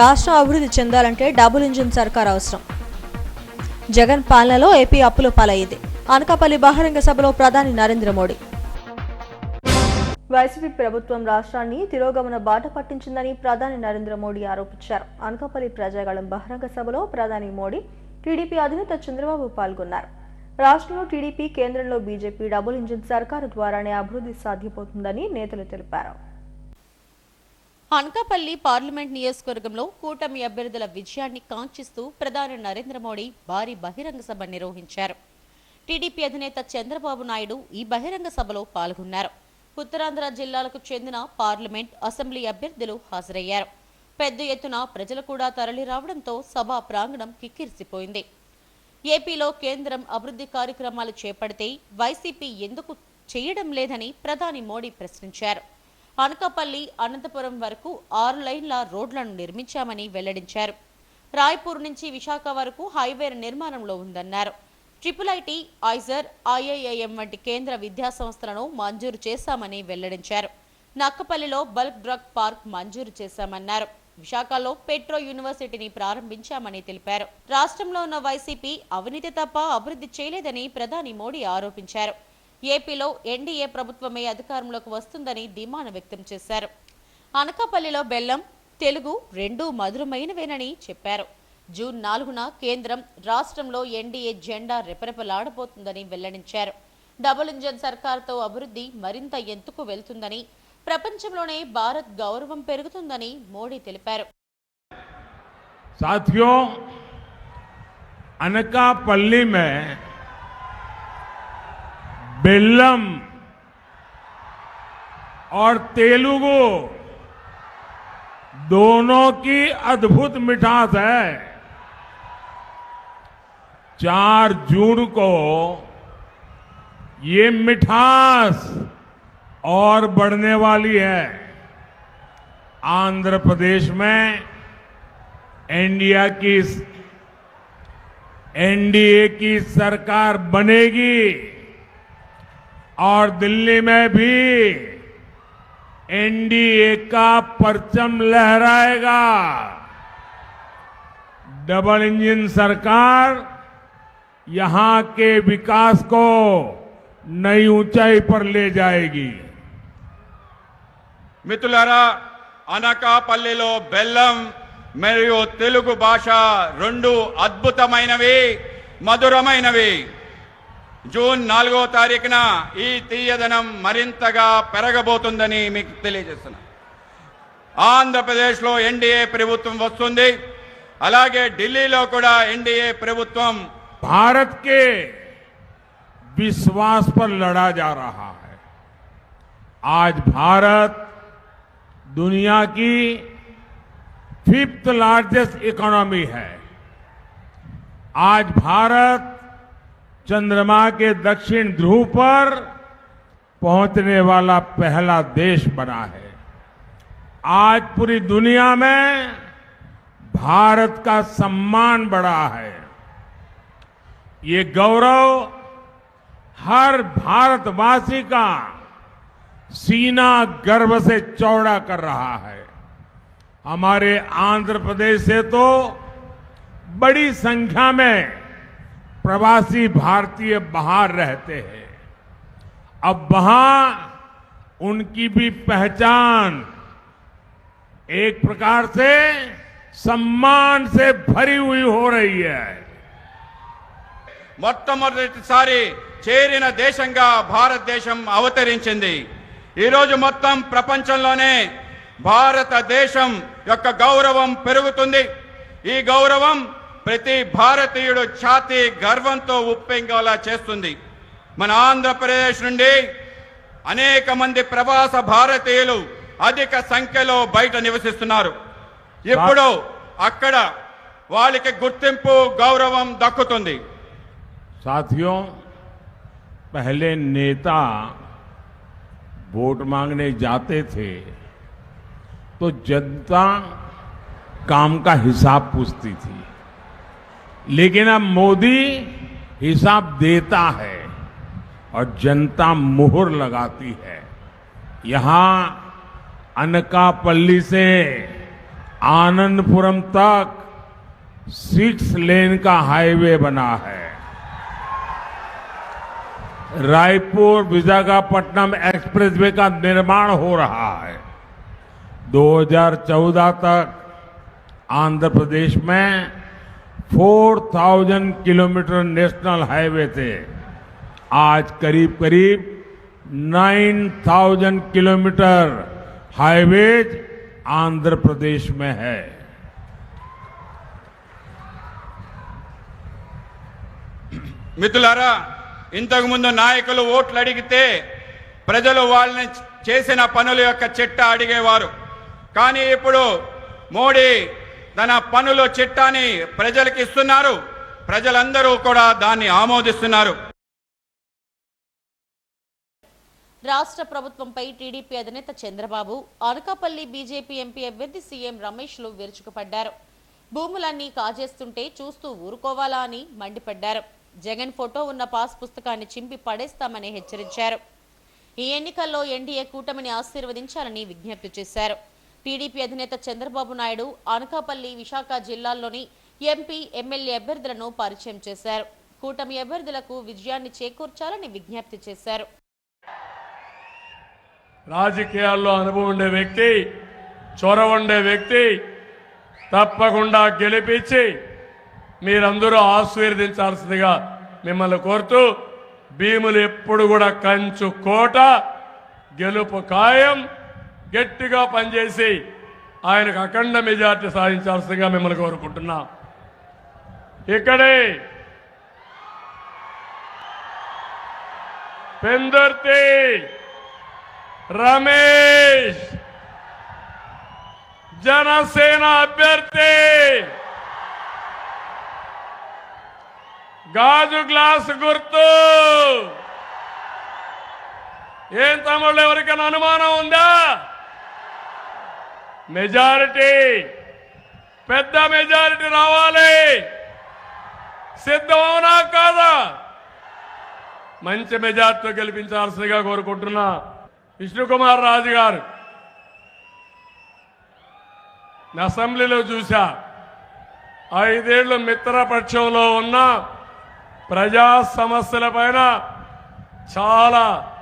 రాష్ట్రం అభివృద్ధి చెందాలంటే డబుల్ ఇంజిన్ సర్కార్ అవసరం. జగన్ పాలనలో ఏపీ అప్పుల పాలయ్యింది. అనకాపల్లి బహిరంగ సభలో ప్రధాని నరేంద్ర మోడీ. వైసీపీ ప్రభుత్వం రాష్ట్రాన్ని తిరోగమన బాట పట్టించిందని ప్రధాని నరేంద్ర మోడీ ఆరోపించారు. అనకాపల్లి ప్రజాగళం బహిరంగ సభలో ప్రధాని మోడీ టీడీపీ అధినేత చంద్రబాబు పాల్గొన్నారు. రాష్ట్రంలో టీడీపీ కేంద్రంలో బీజేపీ డబుల్ ఇంజిన్ సర్కారు ద్వారానే అభివృద్ధి సాధ్యపోతుందని నేతలు తెలిపారు. అనకాపల్లి పార్లమెంట్ నియోజకవర్గంలో కూటమి అభ్యర్థుల విజయాన్ని కాంక్షిస్తూ ప్రధాని నరేంద్ర మోడీ భారీ బహిరంగ సభ నిర్వహించారు. టీడీపీ అధినేత చంద్రబాబు నాయుడు ఈ బహిరంగ సభలో పాల్గొన్నారు. ఉత్తరాంధ్ర జిల్లాలకు చెందిన పార్లమెంట్ అసెంబ్లీ అభ్యర్థులు హాజరయ్యారు. పెద్ద ఎత్తున ప్రజలు కూడా తరలి రావడంతో సభా ప్రాంగణం కిక్కిరిసిపోయింది. ఏపీలో కేంద్రం అభివృద్ధి కార్యక్రమాలు చేపడితే వైసీపీ ఎందుకు చేయడం లేదని ప్రధాని మోడీ ప్రశ్నించారు. అనకాపల్లి అనంతపురం వరకు ఆరు లైన్ల రోడ్లను నిర్మించామని వెల్లడించారు. రాయ్పూర్ నుంచి విశాఖ వరకు హైవే నిర్మాణంలో ఉందన్నారు. ట్రిపుల్ ఐటీ ఐజర్ ఐఐఐఎం వంటి కేంద్ర విద్యాసంస్థలను మంజూరు చేశామని వెల్లడించారు. నక్కపల్లిలో బల్క్ డ్రగ్ పార్క్ మంజూరు చేశామన్నారు. విశాఖలో పెట్రో యూనివర్సిటీని ప్రారంభించామని తెలిపారు. రాష్ట్రంలో ఉన్న వైసీపీ అవినీతి తప్ప అభివృద్ధి చేయలేదని ప్రధాని మోడీ ఆరోపించారు. ఏపీలో ఎన్డీఏ ప్రభుత్వమే అధికారంలోకి వస్తుందని ధీమాన వ్యక్తం చేశారు. అనకాపల్లిలో బెల్లం తెలుగు రెండూ మధురమైనవేనని చెప్పారు. జూన్ నాలుగున కేంద్రం రాష్ట్రంలో ఎన్డీఏ జెండా రెపరెపలాడబోతుందని వెల్లడించారు. డబుల్ ఇంజన్ సర్కార్తో అభివృద్ధి మరింత ఎందుకు వెళ్తుందని ప్రపంచంలోనే భారత్ గౌరవం పెరుగుతుందని మోడీ తెలిపారు. సాథియో అనకాపల్లి మే बेल्लम और तेलुगु दोनों की अद्भुत मिठास है। चार जून को ये मिठास और बढ़ने वाली है। आंध्र प्रदेश में, इंडिया की एनडीए की सरकार बनेगी। और दिल्ली में भी एनडीए का परचम लहराएगा डबल इंजन सरकार यहां के विकास को नई ऊंचाई पर ले जाएगी మిత్రులారా అనకాపల్లిలో బెల్లం మరియు తెలుగు భాష రెండు అద్భుతమైనవి మధురమైనవి జూన్ నాలుగో తారీఖున ఈ తీయదనం మరింతగా పెరగబోతుందని మీకు తెలియజేస్తున్నా ఆంధ్రప్రదేశ్లో ఎన్డీఏ ప్రభుత్వం వస్తుంది అలాగే ఢిల్లీలో కూడా ఎన్డీఏ ప్రభుత్వం भारत के विश्वास पर लड़ा जा रहा है आज भारत दुनिया की फिफ्थ लार्जेस्ट इकोनॉमी है आज भारत चंद्रमा के दक्षिण ध्रुव पर पहुँचने वाला पहला देश बना है। आज पूरी दुनिया में भारत का सम्मान बढ़ा है। ये गौरव हर भारतवासी का सीना गर्व से चौड़ा कर रहा है। हमारे आंध्र प्रदेश से तो बड़ी संख्या में प्रवासी भारतीय बाहर रहते हैं अब वहां उनकी भी पहचान एक प्रकार से सम्मान से भरी हुई हो रही है మొట్టమొదటిసారి చేరిన దేశంగా భారతదేశం అవతరించింది ఈరోజు మొత్తం ప్రపంచంలోనే భారతదేశం యొక్క గౌరవం పెరుగుతుంది ఈ గౌరవం ప్రతి భారతీయుడు ఛాతి గర్వంతో ఉప్పెంగేలా చేస్తుంది మన ఆంధ్రప్రదేశ్ నుండి అనేక మంది ప్రవాస భారతీయులు అధిక సంఖ్యలో బయట నివసిస్తున్నారు ఇప్పుడు అక్కడ వాళ్ళకి గుర్తింపు గౌరవం దక్కుతుంది साथियों पहले नेता वोट मांगने जाते थे तो जनता काम का हिसाब पूछती थी लेकिन अब मोदी हिसाब देता है और जनता मुहर लगाती है। यहाँ अनकापल्ली से आनंदपुरम तक सिक्स लेन का हाईवे बना है। रायपुर, विशाखापट्टनम एक्सप्रेसवे का निर्माण हो रहा है। 2014 तक आंध्र प्रदेश में 4000 किलोमीटर नेशनल हाईवे थे आज करीब करीब 9000 किलोमीटर हाईवेज आंध्र प्रदेश में है మిత్రులారా ఇంతకు ముందు నాయకులు ఓట్లు అడిగితే ప్రజలు వాళ్ళని చేసిన పనుల యొక్క చిట్ట అడిగేవారు కానీ ఇప్పుడు మోడీ తన పనుల చిట్టాని ప్రజలకు ఇస్తున్నారు. ప్రజలందరూ కూడా దాన్ని ఆమోదిస్తున్నారు. రాష్ట్ర ప్రభుత్వంపై టీడీపీ అధినేత చంద్రబాబు అనకాపల్లి బీజేపీ ఎంపీ అభ్యర్థి సీఎం రమేష్లు విరుచుకుపడ్డారు. భూములన్నీ కాజేస్తుంటే చూస్తూ ఊరుకోవాలా అని మండిపడ్డారు. జగన్ ఫోటో ఉన్న పాస్ పుస్తకాన్ని చింపి పడేస్తామని హెచ్చరించారు. ఈ ఎన్నికల్లో ఎన్డీఏ కూటమిని ఆశీర్వదించాలని విజ్ఞప్తి చేశారు. టీడీపీ అధినేత చంద్రబాబు నాయుడు అనకాపల్లి విశాఖ జిల్లాల్లోని ఎంపీ ఎమ్మెల్యే అభ్యర్థులను పరిచయం చేశారు. కూటమి అభ్యర్థులకు విజయాన్ని చేకూర్చాలని విజ్ఞప్తి చేశారు. రాజకీయాల్లో అనుభవం ఉండే వ్యక్తి చొరవ ఉండే వ్యక్తి తప్పకుండా గెలిపించి మీరందరూ ఆశీర్వదించాల్సిందిగా మిమ్మల్ని కోరుతూ భీములు ఎప్పుడు కూడా కంచు కోట గెలుపు ఖాయం. గట్టిగా పనిచేసి ఆయనకు అఖండ మెజార్టీ సాధించాల్సిందిగా మిమ్మల్ని కోరుకుంటున్నా. ఇక్కడే పెందర్తి రమేష్ జనసేన అభ్యర్థి గాజు గ్లాస్ గుర్తు. ఏం తమ్ముళ్ళు ఎవరికైనా అనుమానం ఉందా? మెజారిటీ పెద్ద మెజారిటీ రావాలి. సిద్ధమవునా కాదా? మంచి మెజార్టీతో గెలిపించాల్సిందిగా కోరుకుంటున్నా విష్ణుకుమార్ రాజు గారు. అసెంబ్లీలో చూశా ఐదేళ్ళు మిత్రపక్షంలో ఉన్న ప్రజా సమస్యల పైన చాలా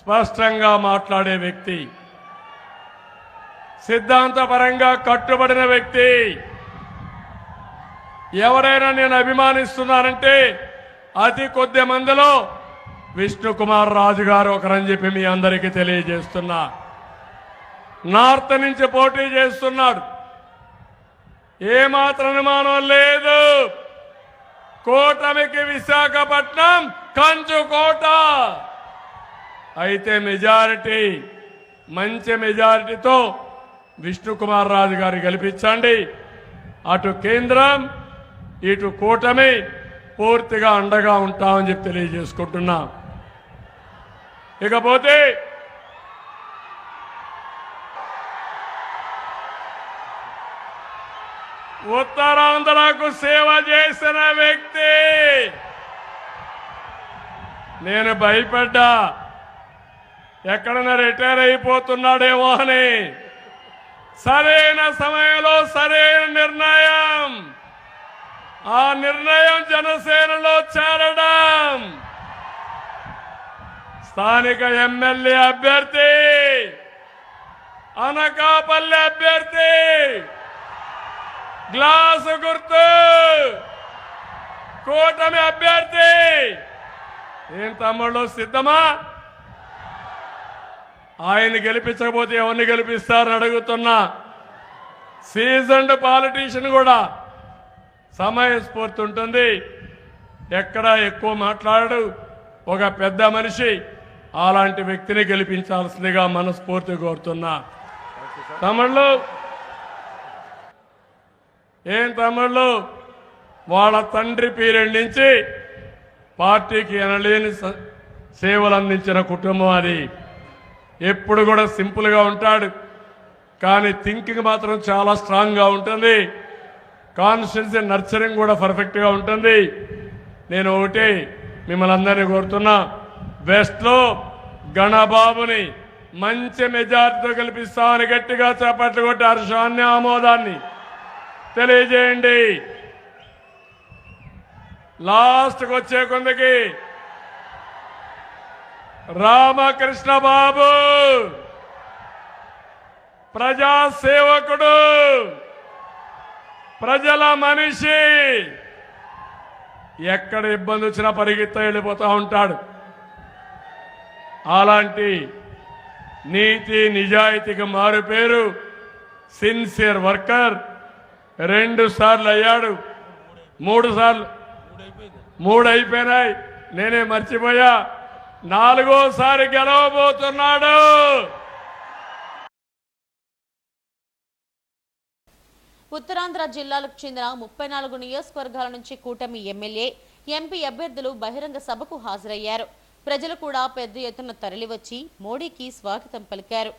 స్పష్టంగా మాట్లాడే వ్యక్తి. సిద్ధాంతపరంగా కట్టుబడిన వ్యక్తి. ఎవరైనా నేను అభిమానిస్తున్నానంటే అతి కొద్ది మందిలో విష్ణుకుమార్ రాజు గారు ఒకరని చెప్పి మీ అందరికీ తెలియజేస్తున్నా. నార్త్ నుంచి పోటీ చేస్తున్నాడు. ఏమాత్రం అనుమానం లేదు. కూటమికి విశాఖపట్నం కంచుకోట అయితే మెజారిటీ మంచి మెజారిటీతో విష్ణుకుమార్ రాజు గారు గెలిపించండి. అటు కేంద్రం ఇటు కూటమి పూర్తిగా అండగా ఉంటామని చెప్పి తెలియజేసుకుంటున్నా. ఇకపోతే ఉత్తరాంధ్రకు సేవ చేసిన వ్యక్తి. నేను భయపడ్డా. ఎక్కడన్నా రిటైర్ అయిపోతున్నాడేమో అని. సరైన సమయంలో సరైన నిర్ణయం. ఆ నిర్ణయం జనసేనలో చేరడం. స్థానిక ఎమ్మెల్యే అభ్యర్థి అనకాపల్లి అభ్యర్థి గ్లాసు గుర్తు కూటమి అభ్యర్థి. ఏం తమ్ముళ్ళు సిద్ధమా? ఆయన గెలిపించకపోతే ఎవరిని గెలిపిస్తారని అడుగుతున్నా. సీజన్డ్ పాలిటీషియన్ కూడా సమయస్ఫూర్తి ఉంటుంది ఎక్కడ ఎక్కువ మాట్లాడడు. ఒక పెద్ద మనిషి అలాంటి వ్యక్తిని గెలిపించాల్సిందిగా మనస్ఫూర్తి కోరుతున్నా. తమిళ్ళు ఏం తమిళ్ళు వాళ్ళ తండ్రి పీరియడ్ నుంచి పార్టీకి ఎనలేని స- సేవలు అందించిన కుటుంబం అది. ఎప్పుడు కూడా సింపుల్గా ఉంటాడు. కానీ థింకింగ్ మాత్రం చాలా స్ట్రాంగ్గా ఉంటుంది. కాన్స్టిట్యున్సీ నర్చరింగ్ కూడా పర్ఫెక్ట్గా ఉంటుంది. నేను ఒకటి మిమ్మల్ని అందరినీ కోరుతున్నా. వెస్ట్లో గణబాబుని మంచి మెజార్టీతో గెలిపిస్తామని గట్టిగా చేపట్లు కొట్టి హర్షాన్ని ఆమోదాన్ని తెలియజేయండి. లాస్ట్కి వచ్చే కొందకి రామకృష్ణ బాబు. ప్రజాసేవకుడు. ప్రజల మనిషి. ఎక్కడ ఇబ్బంది వచ్చినా పరిగెత్త వెళ్ళిపోతూ ఉంటాడు. అలాంటి నీతి నిజాయితీకి మారు పేరు సిన్సియర్ వర్కర్. రెండు సార్లు అయ్యాడు. మూడు సార్లు. మూడు అయిపోయినాయి నేనే మర్చిపోయా. నాలుగోసారి గెలవబోతున్నాడు. ఉత్తరాంధ్ర జిల్లాలకు చెందిన ముప్పై నాలుగు నియోజకవర్గాల నుంచి కూటమి ఎమ్మెల్యే ఎంపీ అభ్యర్థులు బహిరంగ సభకు హాజరయ్యారు. ప్రజలు కూడా పెద్ద ఎత్తున తరలివచ్చి మోడీకి స్వాగతం పలికారు.